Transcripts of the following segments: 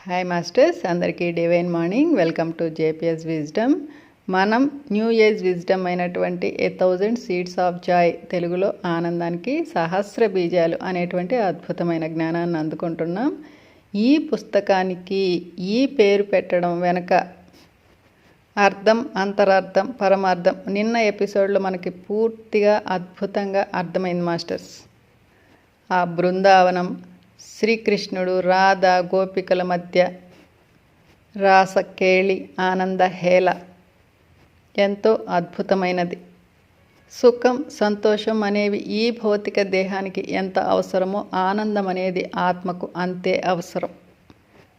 Hi masters అందరికీ divine morning welcome to JPS wisdom మనం new age wisdom అయినటువంటి a thousand seeds of joy తెలుగులో ఆనందానికి సహస్ర బీజాలు అనేటువంటి అద్భుతమైన జ్ఞానాన్ని అందుకుంటున్నాం. ఈ పుస్తకానికి ఈ పేరు పెట్టడం వెనక అర్థం అంతరార్థం పరమార్థం నిన్న ఎపిసోడ్లో మనకి పూర్తిగా అద్భుతంగా అర్థమైంది మాస్టర్స్ ఆ బృందావనం శ్రీకృష్ణుడు రాధ గోపికల మధ్య రాస కేళి ఆనంద హేళ ఎంతో అద్భుతమైనది. సుఖం సంతోషం అనేవి ఈ భౌతిక దేహానికి ఎంత అవసరమో ఆనందం అనేది ఆత్మకు అంతే అవసరం.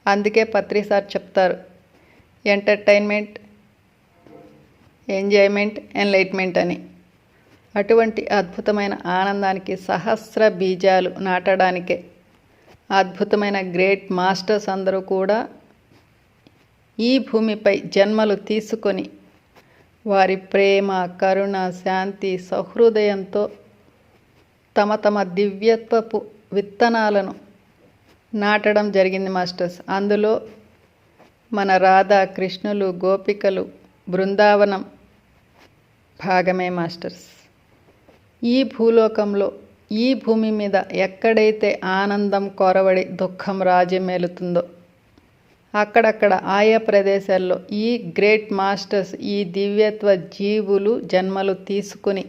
అందుకే పత్రిసార్ చెప్తారు ఎంటర్టైన్మెంట్ ఎంజాయ్మెంట్ ఎన్లైట్మెంట్ అని. అటువంటి అద్భుతమైన ఆనందానికి సహస్ర బీజాలు నాటడానికే అద్భుతమైన గ్రేట్ మాస్టర్స్ అందరూ కూడా ఈ భూమిపై జన్మలు తీసుకొని వారి ప్రేమ కరుణ శాంతి సహృదయంతో తమ తమ దివ్యత్వపు విత్తనాలను నాటడం జరిగింది మాస్టర్స్. అందులో మన రాధా కృష్ణులు గోపికలు బృందావనం భాగమే మాస్టర్స్. ఈ భూలోకంలో ఈ భూమి మీద ఎక్కడైతే ఆనందం కొరవడి దుఃఖం రాజ్యమేలుతుందో అక్కడక్కడ ఆయా ప్రదేశాల్లో ఈ గ్రేట్ మాస్టర్స్ ఈ దివ్యత్వ జీవులు జన్మలు తీసుకుని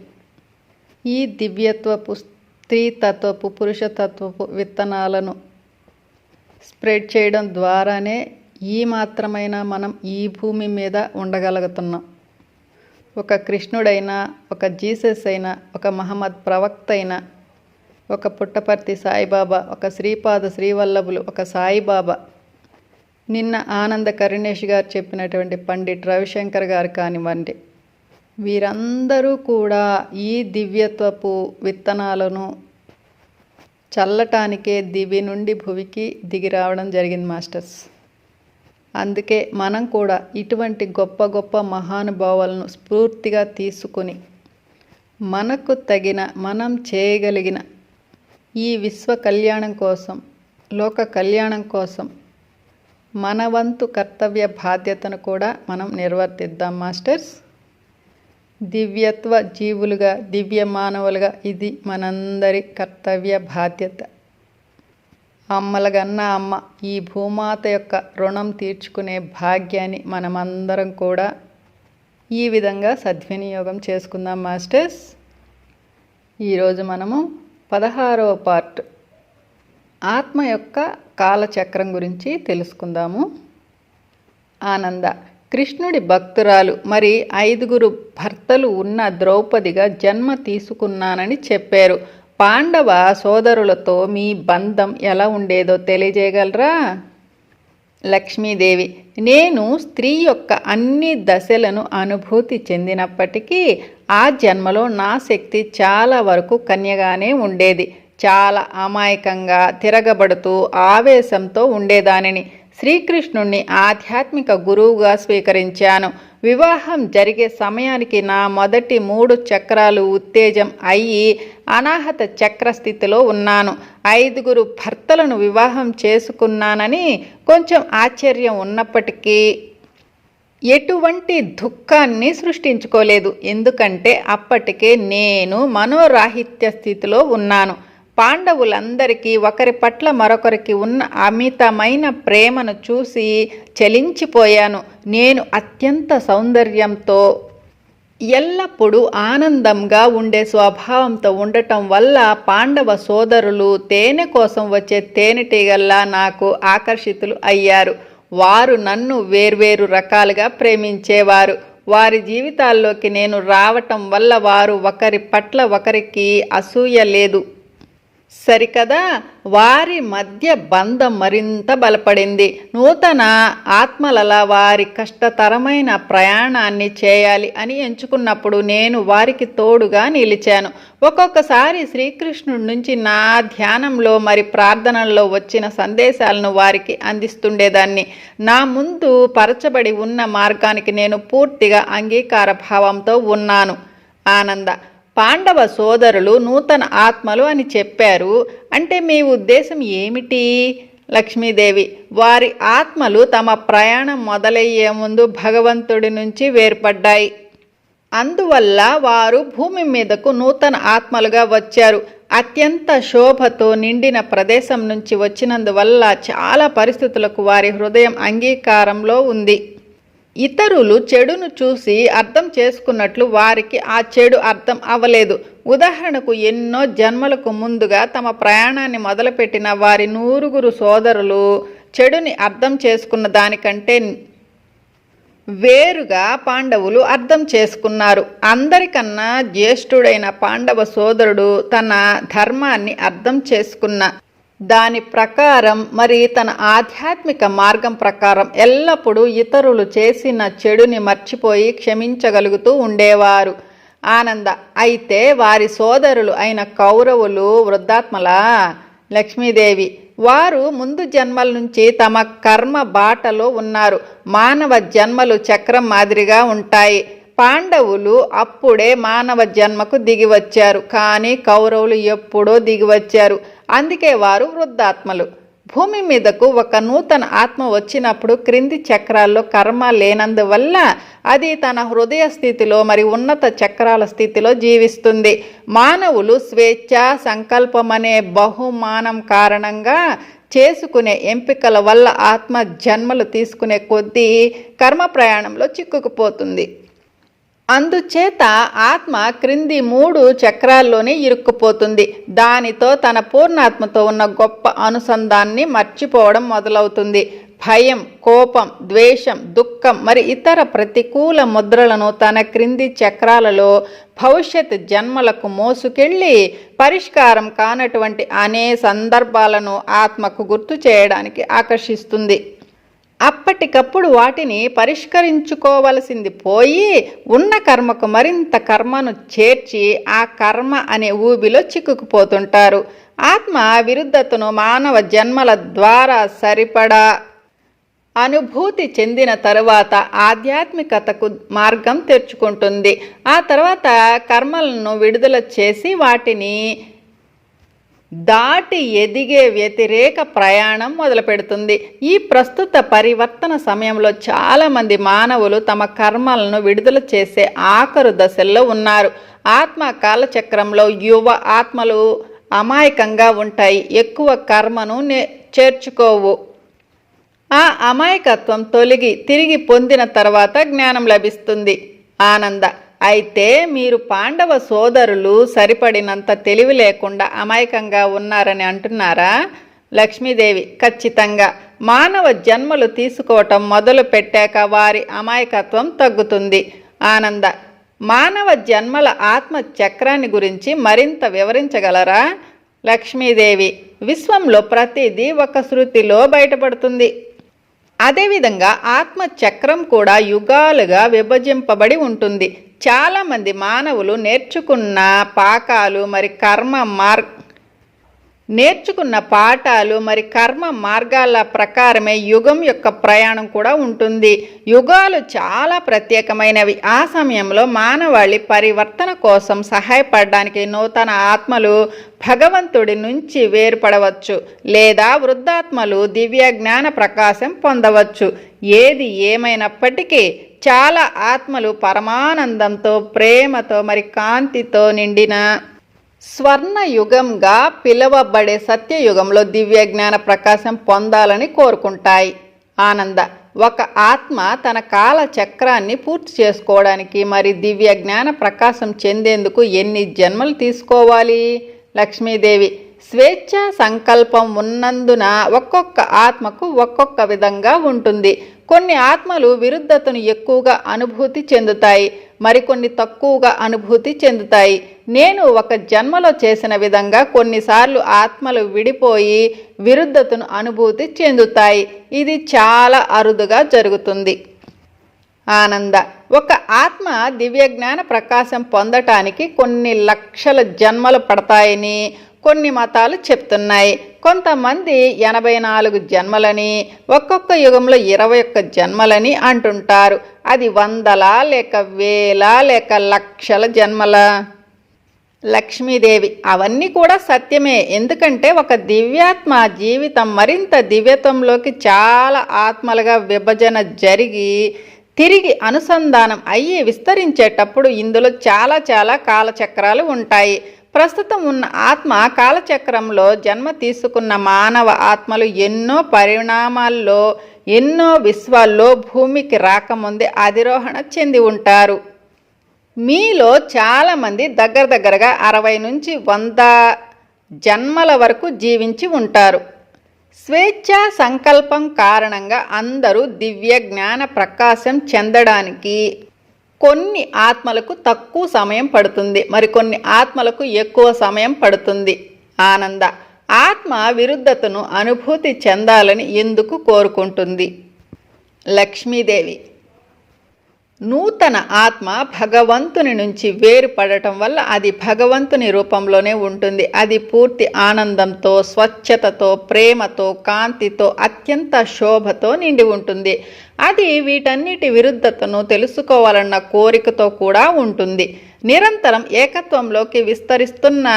ఈ దివ్యత్వపు స్త్రీతత్వపు పురుషతత్వపు విత్తనాలను స్ప్రెడ్ చేయడం ద్వారానే ఈ మాత్రమైనా మనం ఈ భూమి మీద ఉండగలుగుతున్నాం. ఒక కృష్ణుడైనా ఒక జీసస్ అయినా ఒక మహమ్మద్ ప్రవక్త అయినా ఒక పుట్టపర్తి సాయిబాబా ఒక శ్రీపాద శ్రీవల్లభులు ఒక సాయిబాబా. నిన్న ఆనంద కరుణేష్ గారు చెప్పినటువంటి పండిట్ రవిశంకర్ గారు కానివ్వండి. వీరందరూ కూడా ఈ దివ్యత్వపు విత్తనాలను చల్లటానికే దివి నుండి భువికి దిగి రావడం జరిగింది మాస్టర్స్. అందుకే మనం కూడా ఇటువంటి గొప్ప గొప్ప మహానుభావాలను స్ఫూర్తిగా తీసుకుని మనకు తగిన మనం చేయగలిగిన ఈ విశ్వ కళ్యాణం కోసం లోక కళ్యాణం కోసం మన వంతు కర్తవ్య బాధ్యతను కూడా మనం నిర్వర్తిద్దాం మాస్టర్స్. దివ్యత్వ జీవులుగా దివ్య మానవులుగా ఇది మనందరి కర్తవ్య బాధ్యత. అమ్మలగన్న అమ్మ ఈ భూమాత యొక్క రుణం తీర్చుకునే భాగ్యాన్ని మనమందరం కూడా ఈ విధంగా సద్వినియోగం చేసుకుందాం మాస్టర్స్. ఈరోజు మనము పదహారవ పార్ట్. ఆత్మ యొక్క కాలచక్రం గురించి తెలుసుకుందాము. ఆనంద. కృష్ణుడి భక్తురాలు. మరి ఐదుగురు భర్తలు ఉన్న ద్రౌపదిగా జన్మ తీసుకున్నానని చెప్పారు. పాండవ సోదరులతో మీ బంధం ఎలా ఉండేదో తెలియజేయగలరా? లక్ష్మీదేవి. నేను స్త్రీ యొక్క అన్ని దశలను అనుభూతి చెందినప్పటికీ ఆ జన్మలో నా శక్తి చాలా వరకు కన్యగానే ఉండేది. చాలా అమాయకంగా తిరగబడుతూ ఆవేశంతో ఉండేదానిని. శ్రీకృష్ణుణ్ణి ఆధ్యాత్మిక గురువుగా స్వీకరించాను. వివాహం జరిగే సమయానికి నా మొదటి మూడు చక్రాలు ఉత్తేజం అయ్యి అనాహత చక్ర స్థితిలో ఉన్నాను. ఐదుగురు భర్తలను వివాహం చేసుకున్నానని కొంచెం ఆశ్చర్యం ఉన్నప్పటికీ ఎటువంటి దుఃఖాన్ని సృష్టించుకోలేదు. ఎందుకంటే అప్పటికే నేను మనోరాహిత్య స్థితిలో ఉన్నాను. పాండవులందరికీ ఒకరి పట్ల మరొకరికి ఉన్న అమితమైన ప్రేమను చూసి చలించిపోయాను. నేను అత్యంత సౌందర్యంతో ఎల్లప్పుడూ ఆనందంగా ఉండే స్వభావంతో ఉండటం వల్ల పాండవ సోదరులు తేనె కోసం వచ్చే తేనెటీగల్లా నాకు ఆకర్షితులు అయ్యారు. వారు నన్ను వేర్వేరు రకాలుగా ప్రేమించేవారు. వారి జీవితాల్లోకి నేను రావటం వల్ల వారు ఒకరి పట్ల ఒకరికి అసూయ లేదు. సరికదా? వారి మధ్య బంధం మరింత బలపడింది. నూతన ఆత్మలలా వారి కష్టతరమైన ప్రయాణాన్ని చేయాలి అని ఎంచుకున్నప్పుడు నేను వారికి తోడుగా నిలిచాను. ఒక్కొక్కసారి శ్రీకృష్ణుడి నుంచి నా ధ్యానంలో మరి ప్రార్థనల్లో వచ్చిన సందేశాలను వారికి అందిస్తుండేదాన్ని. నా ముందు పరచబడి ఉన్న మార్గానికి నేను పూర్తిగా అంగీకార భావంతో ఉన్నాను. ఆనంద పాండవ సోదరులు నూతన ఆత్మలు అని చెప్పారు. అంటే మీ ఉద్దేశం ఏమిటి? లక్ష్మీదేవి వారి ఆత్మలు తమ ప్రయాణం మొదలయ్యే ముందు భగవంతుడి నుంచి వేర్పడ్డాయి. అందువల్ల వారు భూమి మీదకు నూతన ఆత్మలుగా వచ్చారు. అత్యంత శోభతో నిండిన ప్రదేశం నుంచి వచ్చినందువల్ల చాలా పరిస్థితులకు వారి హృదయం అంగీకారంలో ఉంది. ఇతరులు చెడును చూసి అర్థం చేసుకున్నట్లు వారికి ఆ చెడు అర్థం అవ్వలేదు. ఉదాహరణకు ఎన్నో జన్మలకు ముందుగా తమ ప్రయాణాన్ని మొదలుపెట్టిన వారి నూరుగురు సోదరులు చెడుని అర్థం చేసుకున్న దానికంటే వేరుగా పాండవులు అర్థం చేసుకున్నారు. అందరికన్నా జ్యేష్ఠుడైన పాండవ సోదరుడు తన ధర్మాన్ని అర్థం చేసుకున్న దాని ప్రకారం మరి తన ఆధ్యాత్మిక మార్గం ప్రకారం ఎల్లప్పుడూ ఇతరులు చేసిన చెడుని మర్చిపోయి క్షమించగలుగుతూ ఉండేవారు. ఆనంద అయితే వారి సోదరులు అయిన కౌరవులు వృద్ధాత్మల లక్ష్మీదేవి వారు ముందు జన్మల నుంచి తమ కర్మ బాటలో ఉన్నారు. మానవ జన్మలు చక్రం మాదిరిగా ఉంటాయి. పాండవులు అప్పుడే మానవ జన్మకు దిగి వచ్చారు. కానీ కౌరవులు ఎప్పుడో దిగి వచ్చారు. అందుకే వారు వృద్ధాత్మలు. భూమి మీదకు ఒక నూతన ఆత్మ వచ్చినప్పుడు క్రింది చక్రాల్లో కర్మ లేనందువల్ల అది తన హృదయ స్థితిలో మరి ఉన్నత చక్రాల స్థితిలో జీవిస్తుంది. మానవులు స్వేచ్ఛ సంకల్పం అనే బహుమానం కారణంగా చేసుకునే ఎంపికల వల్ల ఆత్మ జన్మలు తీసుకునే కొద్దీ కర్మ ప్రయాణంలో చిక్కుకుపోతుంది. అందుచేత ఆత్మ క్రింది మూడు చక్రాల్లోనే ఇరుక్కుపోతుంది. దానితో తన పూర్ణాత్మతో ఉన్న గొప్ప అనుసంధాన్ని మర్చిపోవడం మొదలవుతుంది. భయం కోపం ద్వేషం దుఃఖం మరి ఇతర ప్రతికూల ముద్రలను తన క్రింది చక్రాలలో భవిష్యత్ జన్మలకు మోసుకెళ్ళి పరిష్కారం కానటువంటి అనే సందర్భాలను ఆత్మకు గుర్తు చేయడానికి ఆకర్షిస్తుంది. అప్పటికప్పుడు వాటిని పరిష్కరించుకోవలసింది పోయి ఉన్న కర్మకు మరింత కర్మను చేర్చి ఆ కర్మ అనే ఊబిలో చిక్కుకుపోతుంటారు. ఆత్మ విరుద్ధతను మానవ జన్మల ద్వారా సరిపడా అనుభూతి చెందిన తరువాత ఆధ్యాత్మికతకు మార్గం తెరుచుకుంటుంది. ఆ తర్వాత కర్మలను విడుదల చేసి వాటిని దాటి ఎదిగే వ్యతిరేక ప్రయాణం మొదలుపెడుతుంది. ఈ ప్రస్తుత పరివర్తన సమయంలో చాలామంది మానవులు తమ కర్మలను విడుదల చేసే ఆఖరు దశల్లో ఉన్నారు. ఆత్మ కాలచక్రంలో యువ ఆత్మలు అమాయకంగా ఉంటాయి. ఎక్కువ కర్మను చేర్చుకోవు. ఆ అమాయకత్వం తొలగి తిరిగి పొందిన తర్వాత జ్ఞానం లభిస్తుంది. ఆనంద అయితే మీరు పాండవ సోదరులు సరిపడినంత తెలివి లేకుండా అమాయకంగా ఉన్నారని అంటున్నారా? లక్ష్మీదేవి ఖచ్చితంగా. మానవ జన్మలు తీసుకోవటం మొదలు పెట్టాక వారి అమాయకత్వం తగ్గుతుంది. ఆనంద మానవ జన్మల ఆత్మ చక్రాన్ని గురించి మరింత వివరించగలరా? లక్ష్మీదేవి విశ్వంలో ప్రతిదీ ఒక శృతిలో బయటపడుతుంది. అదేవిధంగా ఆత్మ చక్రం కూడా యుగాలుగా విభజింపబడి ఉంటుంది. చాలామంది మానవులు నేర్చుకున్న పాకాలు మరి కర్మ మార్ నేర్చుకున్న పాఠాలు మరి కర్మ మార్గాల ప్రకారమే యుగం యొక్క ప్రయాణం కూడా ఉంటుంది. యుగాలు చాలా ప్రత్యేకమైనవి. ఆ సమయంలో మానవాళి పరివర్తన కోసం సహాయపడడానికి నూతన ఆత్మలు భగవంతుడి నుంచి వేరుపడవచ్చు లేదా వృద్ధాత్మలు దివ్య జ్ఞాన ప్రకాశం పొందవచ్చు. ఏది ఏమైనప్పటికీ చాలా ఆత్మలు పరమానందంతో ప్రేమతో మరి కాంతితో నిండిన స్వర్ణ యుగంగా పిలువబడే సత్యయుగంలో దివ్య జ్ఞాన ప్రకాశం పొందాలని కోరుకుంటాయి. ఆనంద ఒక ఆత్మ తన కాల చక్రాన్ని పూర్తి చేసుకోవడానికి మరి దివ్య జ్ఞాన ప్రకాశం చెందేందుకు ఎన్ని జన్మలు తీసుకోవాలి? లక్ష్మీదేవి స్వేచ్ఛ సంకల్పం ఉన్నందున ఒక్కొక్క ఆత్మకు ఒక్కొక్క విధంగా ఉంటుంది. కొన్ని ఆత్మలు విరుద్ధతను ఎక్కువగా అనుభూతి చెందుతాయి మరికొన్ని తక్కువగా అనుభూతి చెందుతాయి. నేను ఒక జన్మలో చేసిన విధంగా కొన్నిసార్లు ఆత్మలు విడిపోయి విరుద్ధతను అనుభూతి చెందుతాయి. ఇది చాలా అరుదుగా జరుగుతుంది. ఆనంద. ఒక ఆత్మ దివ్యజ్ఞాన ప్రకాశం పొందటానికి కొన్ని లక్షల జన్మలు పడతాయని కొన్ని మతాలు చెప్తున్నాయి. కొంతమంది ఎనభై నాలుగు జన్మలని ఒక్కొక్క యుగంలో ఇరవై ఒక్క జన్మలని అంటుంటారు. అది వందల లేక వేల లేక లక్షల జన్మల. లక్ష్మీదేవి అవన్నీ కూడా సత్యమే. ఎందుకంటే ఒక దివ్యాత్మ జీవితం మరింత దివ్యత్వంలోకి చాలా ఆత్మలుగా విభజన జరిగి తిరిగి అనుసంధానం అయ్యి విస్తరించేటప్పుడు ఇందులో చాలా చాలా కాలచక్రాలు ఉంటాయి. ప్రస్తుతం ఉన్న ఆత్మ కాలచక్రంలో జన్మ తీసుకున్న మానవ ఆత్మలు ఎన్నో పరిణామాల్లో ఎన్నో విశ్వాల్లో భూమికి రాకముందే అధిరోహణ చెంది ఉంటారు. మీలో చాలామంది దగ్గర దగ్గరగా అరవై నుంచి వంద జన్మల వరకు జీవించి ఉంటారు. స్వేచ్ఛ సంకల్పం కారణంగా అందరూ దివ్య జ్ఞాన ప్రకాశం చెందడానికి కొన్ని ఆత్మలకు తక్కువ సమయం పడుతుంది మరికొన్ని ఆత్మలకు ఎక్కువ సమయం పడుతుంది. ఆనంద. ఆత్మ విరుద్ధతను అనుభూతి చెందాలని ఎందుకు కోరుకుంటుంది? లక్ష్మీదేవి. నూతన ఆత్మ భగవంతుని నుంచి వేరుపడటం వల్ల అది భగవంతుని రూపంలోనే ఉంటుంది. అది పూర్తి ఆనందంతో స్వచ్ఛతతో ప్రేమతో కాంతితో అత్యంత శోభతో నిండి ఉంటుంది. అది వీటన్నిటి విరుద్ధతను తెలుసుకోవాలన్న కోరికతో కూడా ఉంటుంది. నిరంతరం ఏకత్వంలోకి విస్తరిస్తున్న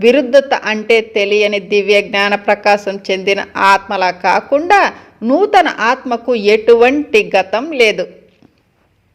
విరుద్ధత అంటే తెలియని దివ్య జ్ఞాన ప్రకాశం చెందిన ఆత్మలా కాకుండా నూతన ఆత్మకు ఎటువంటి గతం లేదు.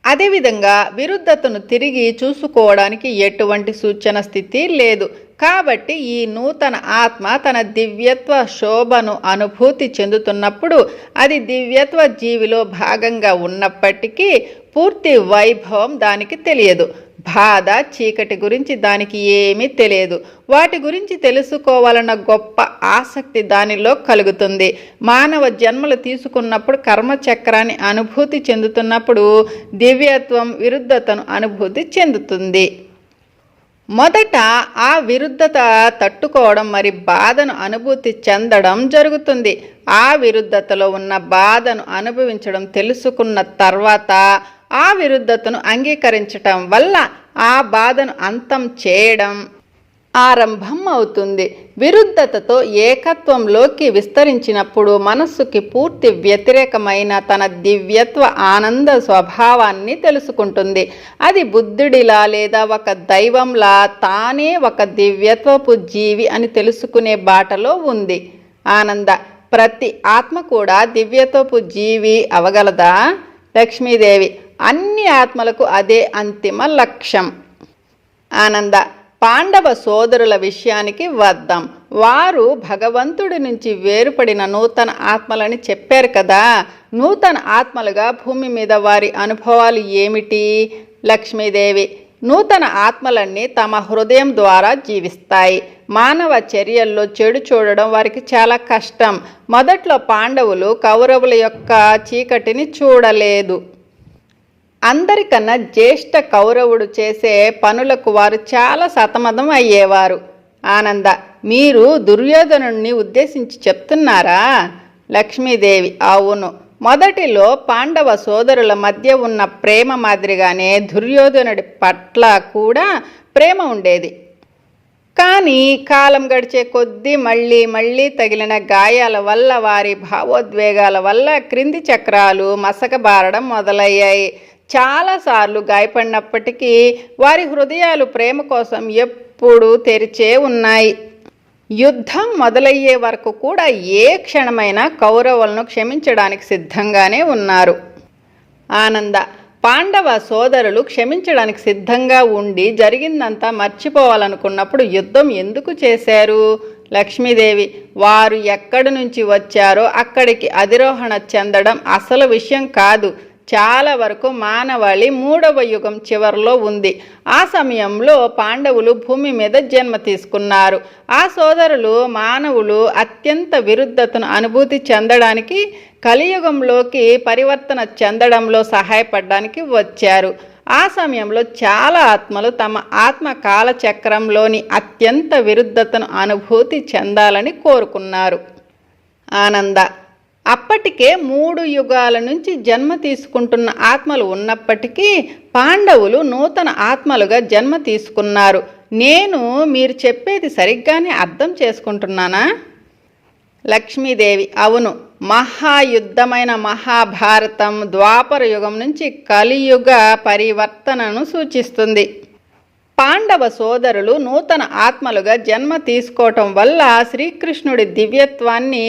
అదేవిధంగా విరుద్ధతను తిరిగి చూసుకోవడానికి ఎటువంటి సూచన స్థితి లేదు. కాబట్టి ఈ నూతన ఆత్మ తన దివ్యత్వ శోభను అనుభూతి చెందుతున్నప్పుడు అది దివ్యత్వ జీవిలో భాగంగా ఉన్నప్పటికీ పూర్తి వైభవం దానికి తెలియదు. బాధ చీకటి గురించి దానికి ఏమీ తెలియదు. వాటి గురించి తెలుసుకోవాలన్న గొప్ప ఆసక్తి దానిలో కలుగుతుంది. మానవ జన్మలు తీసుకున్నప్పుడు కర్మచక్రాన్ని అనుభూతి చెందుతున్నప్పుడు దివ్యత్వం విరుద్ధతను అనుభూతి చెందుతుంది. మొదట ఆ విరుద్ధత తట్టుకోవడం మరి బాధను అనుభూతి చెందడం జరుగుతుంది. ఆ విరుద్ధతలో ఉన్న బాధను అనుభవించడం తెలుసుకున్న తర్వాత ఆ విరుద్ధతను అంగీకరించటం వల్ల ఆ బాధను అంతం చేయడం ఆరంభం అవుతుంది. విరుద్ధతతో ఏకత్వంలోకి విస్తరించినప్పుడు మనస్సుకి పూర్తి వ్యతిరేకమైన తన దివ్యత్వ ఆనంద స్వభావాన్ని తెలుసుకుంటుంది. అది బుద్ధుడిలా లేదా ఒక దైవంలా తానే ఒక దివ్యత్వపు జీవి అని తెలుసుకునే బాటలో ఉంది. ఆనంద ప్రతి ఆత్మ కూడా దివ్యత్వపు జీవి అవగలదా? లక్ష్మీదేవి అన్ని ఆత్మలకు అదే అంతిమ లక్ష్యం. ఆనంద పాండవ సోదరుల విషయానికి వద్దాం. వారు భగవంతుడి నుంచి వేరుపడిన నూతన ఆత్మలని చెప్పారు కదా. నూతన ఆత్మలుగా భూమి మీద వారి అనుభవాలు ఏమిటి? లక్ష్మీదేవి నూతన ఆత్మలన్నీ తమ హృదయం ద్వారా జీవిస్తాయి. మానవ చర్యల్లో చెడు చూడడం వారికి చాలా కష్టం. మొదట్లో పాండవులు కౌరవుల యొక్క చీకటిని చూడలేదు. అందరికన్నా జ్యేష్ఠ కౌరవుడు చేసే పనులకు వారు చాలా సతమతం అయ్యేవారు. ఆనంద మీరు దుర్యోధనుణ్ణి ఉద్దేశించి చెప్తున్నారా? లక్ష్మీదేవి అవును. మొదటిలో పాండవ సోదరుల మధ్య ఉన్న ప్రేమ మాదిరిగానే దుర్యోధనుడి పట్ల కూడా ప్రేమ ఉండేది. కానీ కాలం గడిచే కొద్దీ మళ్ళీ మళ్ళీ తగిలిన గాయాల వల్ల వారి భావోద్వేగాల వల్ల క్రింది చక్రాలు మసకబారడం మొదలయ్యాయి. చాలాసార్లు గాయపడినప్పటికీ వారి హృదయాలు ప్రేమ కోసం ఎప్పుడూ తెరిచే ఉన్నాయి. యుద్ధం మొదలయ్యే వరకు కూడా ఏ క్షణమైనా కౌరవులను క్షమించడానికి సిద్ధంగానే ఉన్నారు. ఆనంద పాండవ సోదరులు క్షమించడానికి సిద్ధంగా ఉండి జరిగిందంతా మర్చిపోవాలనుకున్నప్పుడు యుద్ధం ఎందుకు చేశారు? లక్ష్మీదేవి వారు ఎక్కడి నుంచి వచ్చారో అక్కడికి అధిరోహణ చెందడం అసలు విషయం కాదు. చాలా వరకు మానవాళి మూడవ యుగం చివరిలో ఉంది. ఆ సమయంలో పాండవులు భూమి మీద జన్మ తీసుకున్నారు. ఆ సోదరులు మానవులు అత్యంత విరుద్ధతను అనుభూతి చెందడానికి కలియుగంలోకి పరివర్తన చెందడంలో సహాయపడడానికి వచ్చారు. ఆ సమయంలో చాలా ఆత్మలు తమ ఆత్మ కాలచక్రంలోని అత్యంత విరుద్ధతను అనుభూతి చెందాలని కోరుకున్నారు. ఆనంద అప్పటికే మూడు యుగాల నుంచి జన్మ తీసుకుంటున్న ఆత్మలు ఉన్నప్పటికీ పాండవులు నూతన ఆత్మలుగా జన్మ తీసుకున్నారు. నేను మీరు చెప్పేది సరిగ్గానే అర్థం చేసుకుంటున్నానా? లక్ష్మీదేవి అవును. మహాయుద్ధమైన మహాభారతం ద్వాపర యుగం నుంచి కలియుగ పరివర్తనను సూచిస్తుంది. పాండవ సోదరులు నూతన ఆత్మలుగా జన్మ తీసుకోవటం వల్ల శ్రీకృష్ణుడి దివ్యత్వాన్ని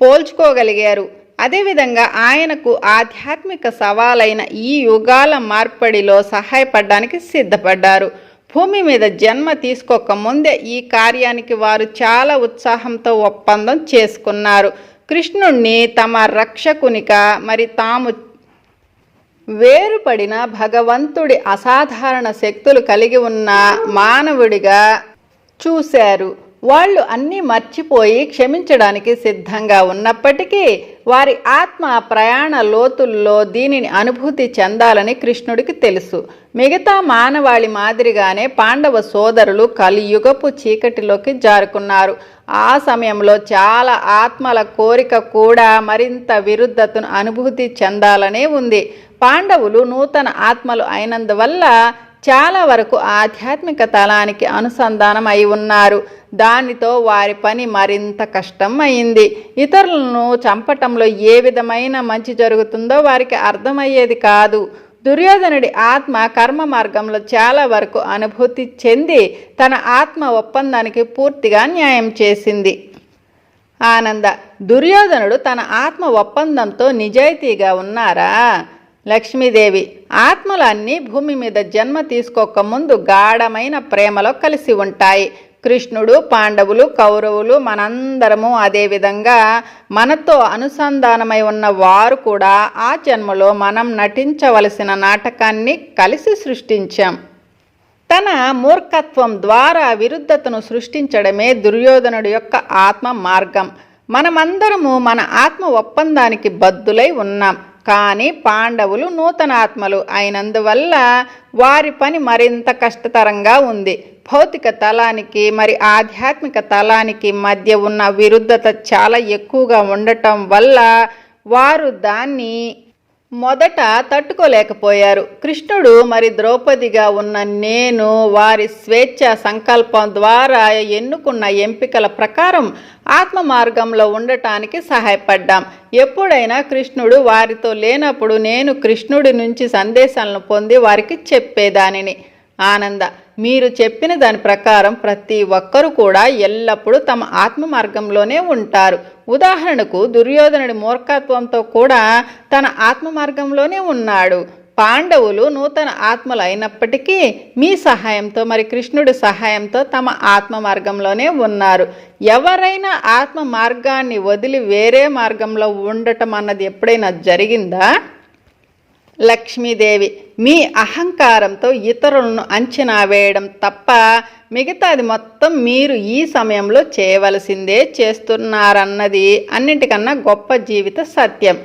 పోల్చుకోగలిగారు. అదేవిధంగా ఆయనకు ఆధ్యాత్మిక సవాలైన ఈ యుగాల మార్పడిలో సహాయపడడానికి సిద్ధపడ్డారు. భూమి మీద జన్మ తీసుకోక ముందే ఈ కార్యానికి వారు చాలా ఉత్సాహంతో ఒప్పందం చేసుకున్నారు. కృష్ణుణ్ణి తమ రక్షకునిగా మరి తాము వేరుపడిన భగవంతుడి అసాధారణ శక్తులు కలిగి ఉన్న మానవుడిగా చూశారు. వాళ్ళు అన్నీ మర్చిపోయి క్షమించడానికి సిద్ధంగా ఉన్నప్పటికీ వారి ఆత్మ ప్రయాణ లోతుల్లో దీనిని అనుభూతి చెందాలని కృష్ణుడికి తెలుసు. మిగతా మానవాళి మాదిరిగానే పాండవ సోదరులు కలియుగపు చీకటిలోకి జారుకున్నారు. ఆ సమయంలో చాలా ఆత్మల కోరిక కూడా మరింత విరుద్ధతను అనుభూతి చెందాలనే ఉంది. పాండవులు నూతన ఆత్మలు అయినందువల్ల చాలా వరకు ఆధ్యాత్మిక తలానికి అనుసంధానం అయి ఉన్నారు. దానితో వారి పని మరింత కష్టం అయింది ఇతరులను చంపటంలో ఏ విధమైన మంచి జరుగుతుందో వారికి అర్థమయ్యేది కాదు. దుర్యోధనుడి ఆత్మ కర్మ మార్గంలో చాలా వరకు అనుభూతి చెంది తన ఆత్మ ఒప్పందానికి పూర్తిగా న్యాయం చేసింది. ఆనంద దుర్యోధనుడు తన ఆత్మ ఒప్పందంతో నిజాయితీగా ఉన్నారా? లక్ష్మీదేవి ఆత్మలన్నీ భూమి మీద జన్మ తీసుకోక ముందు గాఢమైన ప్రేమలో కలిసి ఉంటాయి. కృష్ణుడు పాండవులు కౌరవులు మనందరము అదేవిధంగా మనతో అనుసంధానమై ఉన్న వారు కూడా ఆ జన్మలో మనం నటించవలసిన నాటకాన్ని కలిసి సృష్టించాం. తన మూర్ఖత్వం ద్వారా విరుద్ధతను సృష్టించడమే దుర్యోధనుడి యొక్క ఆత్మ మార్గం. మనమందరము మన ఆత్మ ఒప్పందానికి బద్దులై ఉన్నాం. కానీ పాండవులు నూతనాత్మలు అయినందువల్ల వారి పని మరింత కష్టతరంగా ఉంది. భౌతిక తలానికి మరి ఆధ్యాత్మిక తలానికి మధ్య ఉన్న విరుద్ధత చాలా ఎక్కువగా ఉండటం వల్ల వారు దాన్ని మొదట తట్టుకోలేకపోయారు. కృష్ణుడు మరి ద్రౌపదిగా ఉన్న నేను వారి స్వేచ్ఛ సంకల్పం ద్వారా ఎన్నుకున్న ఎంపికల ప్రకారం ఆత్మ మార్గంలో ఉండటానికి సహాయపడ్డాం. ఎప్పుడైనా కృష్ణుడు వారితో లేనప్పుడు నేను కృష్ణుడి నుంచి సందేశాలను పొంది వారికి చెప్పేదానిని. ఆనంద మీరు చెప్పిన దాని ప్రకారం ప్రతి ఒక్కరూ కూడా ఎల్లప్పుడూ తమ ఆత్మ మార్గంలోనే ఉంటారు. ఉదాహరణకు దుర్యోధనుడి మూర్ఖత్వంతో కూడా తన ఆత్మ మార్గంలోనే ఉన్నాడు. పాండవులు నూతన ఆత్మలు అయినప్పటికీ మీ సహాయంతో మరి కృష్ణుడి సహాయంతో తమ ఆత్మ మార్గంలోనే ఉన్నారు. ఎవరైనా ఆత్మ మార్గాన్ని వదిలి వేరే మార్గంలో ఉండటం అన్నది ఎప్పుడైనా జరిగిందా? లక్ష్మీదేవి. మీ అహంకారంతో ఇతరులను అంచనా వేయడం తప్ప మిగతాది మొత్తం మీరు ఈ సమయంలో చేయవలసిందే చేస్తున్నారన్నది అన్నింటికన్నా గొప్ప జీవిత సత్యం.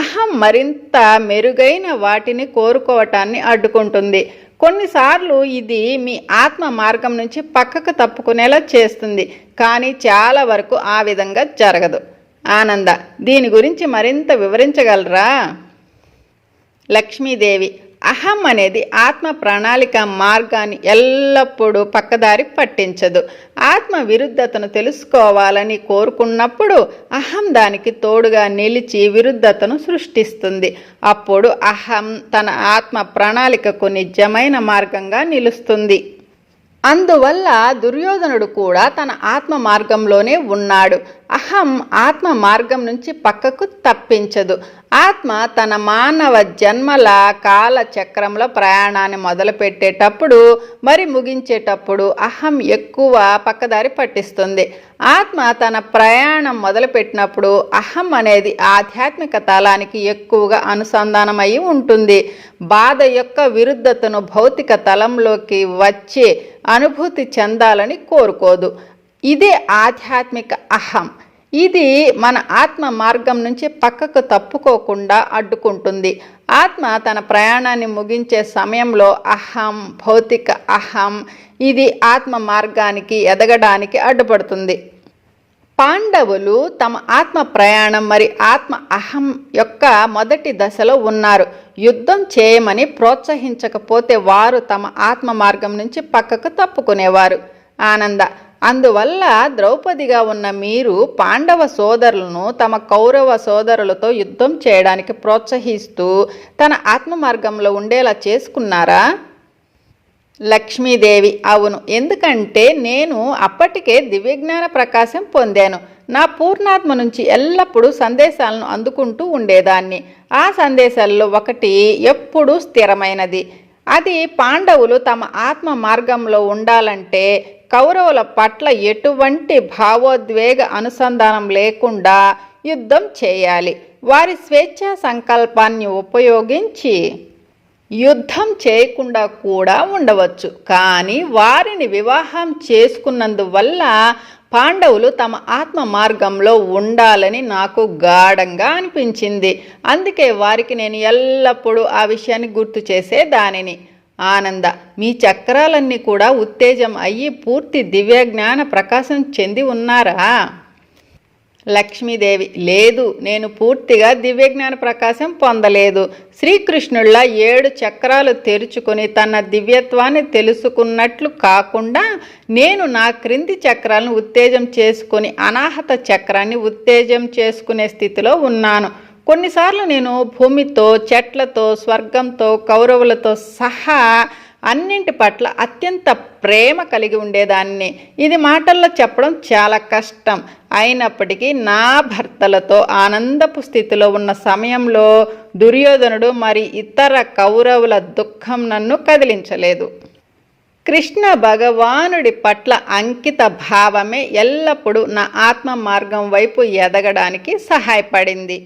అహం మరింత మెరుగైన వాటిని కోరుకోవటాన్ని అడ్డుకుంటుంది. కొన్నిసార్లు ఇది మీ ఆత్మ మార్గం నుంచి పక్కకు తప్పుకునేలా చేస్తుంది కానీ చాలా వరకు ఆ విధంగా జరగదు. ఆనంద దీని గురించి మరింత వివరించగలరా? లక్ష్మీదేవి అహం అనేది ఆత్మ ప్రణాళిక మార్గాన్ని ఎల్లప్పుడూ పక్కదారి పట్టించదు. ఆత్మ విరుద్ధతను తెలుసుకోవాలని కోరుకున్నప్పుడు అహం దానికి తోడుగా నిలిచి విరుద్ధతను సృష్టిస్తుంది. అప్పుడు అహం తన ఆత్మ ప్రణాళికకు నిజమైన మార్గంగా నిలుస్తుంది. అందువల్ల దుర్యోధనుడు కూడా తన ఆత్మ మార్గంలోనే ఉన్నాడు. అహం ఆత్మ మార్గం నుంచి పక్కకు తప్పించదు. ఆత్మ తన మానవ జన్మల కాల చక్రంలో ప్రయాణాన్ని మొదలుపెట్టేటప్పుడు మరి ముగించేటప్పుడు అహం ఎక్కువ పక్కదారి పట్టిస్తుంది. ఆత్మ తన ప్రయాణం మొదలుపెట్టినప్పుడు అహం అనేది ఆధ్యాత్మిక తలానికి ఎక్కువగా అనుసంధానమై ఉంటుంది. బాధ యొక్క విరుద్ధతను భౌతిక తలంలోకి వచ్చి అనుభూతి చెందాలని కోరుకోదు. ఇదే ఆధ్యాత్మిక అహం. ఇది మన ఆత్మ మార్గం నుంచి పక్కకు తప్పుకోకుండా అడ్డుకుంటుంది. ఆత్మ తన ప్రయాణాన్ని ముగించే సమయంలో అహం భౌతిక అహం ఇది ఆత్మ మార్గానికి ఎదగడానికి అడ్డుపడుతుంది. పాండవులు తమ ఆత్మ ప్రయాణం మరి ఆత్మ అహం యొక్క మొదటి దశలో ఉన్నారు. యుద్ధం చేయమని ప్రోత్సహించకపోతే వారు తమ ఆత్మ మార్గం నుంచి పక్కకు తప్పుకునేవారు. ఆనంద అందువల్ల ద్రౌపదిగా ఉన్న మీరు పాండవ సోదరులను తమ కౌరవ సోదరులతో యుద్ధం చేయడానికి ప్రోత్సహిస్తూ తన ఆత్మ మార్గంలో ఉండేలా చేసుకున్నారా? లక్ష్మీదేవి అవును. ఎందుకంటే నేను అప్పటికే దివ్యజ్ఞాన ప్రకాశం పొందాను. నా పూర్ణాత్మ నుంచి ఎల్లప్పుడూ సందేశాలను అందుకుంటూ ఉండేదాన్ని. ఆ సందేశాల్లో ఒకటి ఎప్పుడూ స్థిరమైనది. అది పాండవులు తమ ఆత్మ మార్గంలో ఉండాలంటే కౌరవుల పట్ల ఎటువంటి భావోద్వేగ అనుసంధానం లేకుండా యుద్ధం చేయాలి. వారి స్వేచ్ఛా సంకల్పాన్ని ఉపయోగించి యుద్ధం చేయకుండా కూడా ఉండవచ్చు. కానీ వారిని వివాహం చేసుకున్నందువల్ల పాండవులు తమ ఆత్మ మార్గంలో ఉండాలని నాకు గాఢంగా అనిపించింది. అందుకే వారికి నేను ఎల్లప్పుడూ ఆ విషయాన్ని గుర్తు చేసే దానిని ఆనంద మీ చక్రాలన్నీ కూడా ఉత్తేజం అయ్యి పూర్తి దివ్య జ్ఞాన ప్రకాశం చెంది ఉన్నారా? లక్ష్మీదేవి లేదు నేను పూర్తిగా దివ్యజ్ఞాన ప్రకాశం పొందలేదు. శ్రీకృష్ణుళ్ళ ఏడు చక్రాలు తెరుచుకొని తన దివ్యత్వాన్ని తెలుసుకున్నట్లు కాకుండా నేను నా క్రింది చక్రాలను ఉత్తేజం చేసుకుని అనాహత చక్రాన్ని ఉత్తేజం చేసుకునే స్థితిలో ఉన్నాను. కొన్నిసార్లు నేను భూమితో చెట్లతో స్వర్గంతో కౌరవులతో సహా అన్నింటి పట్ల అత్యంత ప్రేమ కలిగి ఉండేదాన్ని. ఇది మాటల్లో చెప్పడం చాలా కష్టం. అయినప్పటికీ నా భర్తలతో ఆనందపు స్థితిలో ఉన్న సమయంలో దుర్యోధనుడు మరి ఇతర కౌరవుల దుఃఖం నన్ను కదిలించలేదు. కృష్ణ భగవానుడి పట్ల అంకిత భావమే ఎల్లప్పుడూ నా ఆత్మ మార్గం వైపు ఎదగడానికి సహాయపడింది.